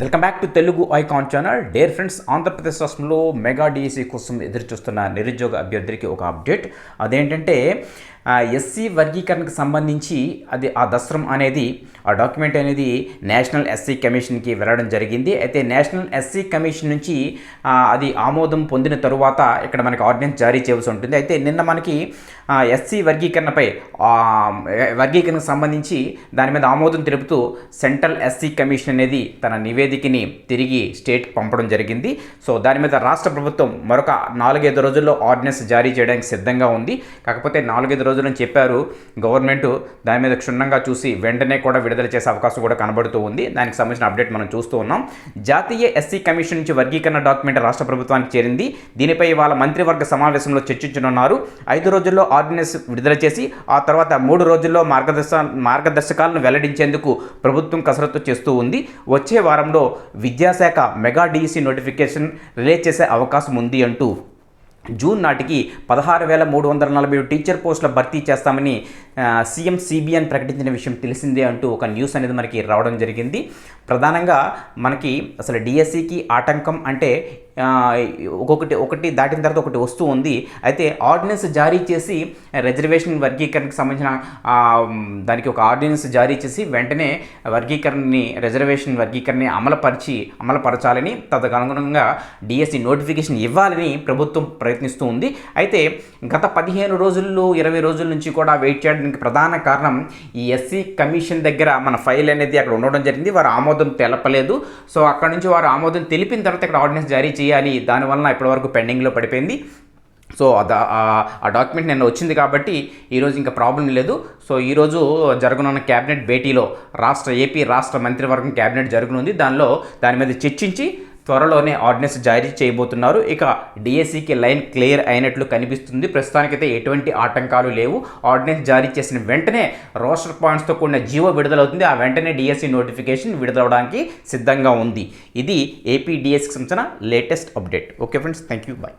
Welcome back to Telugu icon channel dear friends Andhra Pradesh రాష్ట్రంలో mega DSC కోసం ఎదురు చూస్తున్న నిరుద్యోగ అభ్యర్థికి ఒక అప్డేట్ అదేంటంటే ఎస్సీ వర్గీకరణకు సంబంధించి అది ఆ దస్త్రం అనేది ఆ డాక్యుమెంట్ అనేది నేషనల్ ఎస్సీ కమిషన్కి వెళ్ళడం జరిగింది. అయితే నేషనల్ ఎస్సీ కమిషన్ నుంచి అది ఆమోదం పొందిన తరువాత ఇక్కడ మనకి ఆర్డినెన్స్ జారీ చేయవలసి ఉంటుంది. అయితే నిన్న మనకి ఎస్సీ వర్గీకరణపై వర్గీకరణకు సంబంధించి దాని మీద ఆమోదం తెలుపుతూ సెంట్రల్ ఎస్సీ కమిషన్ అనేది తన నివేదికని తిరిగి స్టేట్ పంపడం జరిగింది. సో దాని మీద రాష్ట్ర ప్రభుత్వం మరొక నాలుగైదు రోజుల్లో ఆర్డినెన్స్ జారీ చేయడానికి సిద్ధంగా ఉంది. కాకపోతే నాలుగైదు రోజులను చెప్పారు. గవర్నమెంట్ దాని మీద క్షుణ్ణంగా చూసి వెంటనే కూడా విడుదల చేసే అవకాశం కూడా కనబడుతూ ఉంది. దానికి సంబంధించిన అప్డేట్ మనం చూస్తూ ఉన్నాం. జాతీయ ఎస్సీ కమిషన్ నుంచి వర్గీకరణ డాక్యుమెంట్ రాష్ట్ర ప్రభుత్వానికి చేరింది. దీనిపై వాళ్ళ మంత్రివర్గ సమావేశంలో చర్చించనున్నారు. ఐదు రోజుల్లో ఆర్డినెన్స్ విడుదల చేసి ఆ తర్వాత మూడు రోజుల్లో మార్గదర్శ మార్గదర్శకాలను వెల్లడించేందుకు ప్రభుత్వం కసరత్తు చేస్తూ ఉంది. వచ్చే వారంలో విద్యాశాఖ మెగా డిఈసి నోటిఫికేషన్ రిలీజ్ చేసే అవకాశం ఉంది అంటూ జూన్ నాటికి పదహారు వేల మూడు వందల నలభై ఏడు టీచర్ పోస్టుల భర్తీ చేస్తామని సీఎం సిబిఎన్ ప్రకటించిన విషయం తెలిసిందే అంటూ ఒక న్యూస్ అనేది మనకి రావడం జరిగింది. ప్రధానంగా మనకి అసలు డిఎస్సికి ఆటంకం అంటే ఒక్కొక్కటి ఒకటి దాటిన తర్వాత ఒకటి వస్తూ ఉంది. అయితే ఆర్డినెన్స్ జారీ చేసి రిజర్వేషన్ వర్గీకరణకు సంబంధించిన దానికి ఒక ఆర్డినెన్స్ జారీ చేసి వెంటనే వర్గీకరణని రిజర్వేషన్ వర్గీకరణని అమలుపరిచి అమలుపరచాలని తదనుగుణంగా డిఎస్సి నోటిఫికేషన్ ఇవ్వాలని ప్రభుత్వం ప్రయత్నిస్తూ ఉంది. అయితే గత పదిహేను రోజుల్లో ఇరవై రోజుల నుంచి కూడా వెయిట్ చేయడానికి ప్రధాన కారణం ఈ ఎస్సీ కమిషన్ దగ్గర మన ఫైల్ అనేది అక్కడ ఉండడం జరిగింది. వారు ఆమోదం తెలపలేదు. సో అక్కడ నుంచి వారు ఆమోదం తెలిపిన తర్వాత ఇక్కడ ఆర్డినెన్స్ జారీ చేయాలి దానివల్ల ఇప్పటివరకు పెండింగ్లో పడిపోయింది. సో ఆ- ఆ డాక్యుమెంట్ నిన్న వచ్చింది కాబట్టి ఈరోజు ఇంకా ప్రాబ్లం లేదు. సో ఈరోజు జరగనున్న క్యాబినెట్ భేటీలో రాష్ట్ర ఏపీ రాష్ట్ర మంత్రివర్గం క్యాబినెట్ జరగనుంది. దానిలో దాని మీద చర్చించి త్వరలోనే ఆర్డినెన్స్ జారీ చేయబోతున్నారు. ఇక డిఎస్సికి లైన్ క్లియర్ అయినట్లు కనిపిస్తుంది. ప్రస్తుతానికైతే ఎటువంటి ఆటంకాలు లేవు. ఆర్డినెన్స్ జారీ చేసిన వెంటనే రోస్టర్ పాయింట్స్తో కూడిన జీవో విడుదలవుతుంది. ఆ వెంటనే డిఎస్సి నోటిఫికేషన్ విడుదలవడానికి సిద్ధంగా ఉంది. ఇది ఏపీ డిఎస్సికి సంబంధించిన latest update. Okay friends thank you bye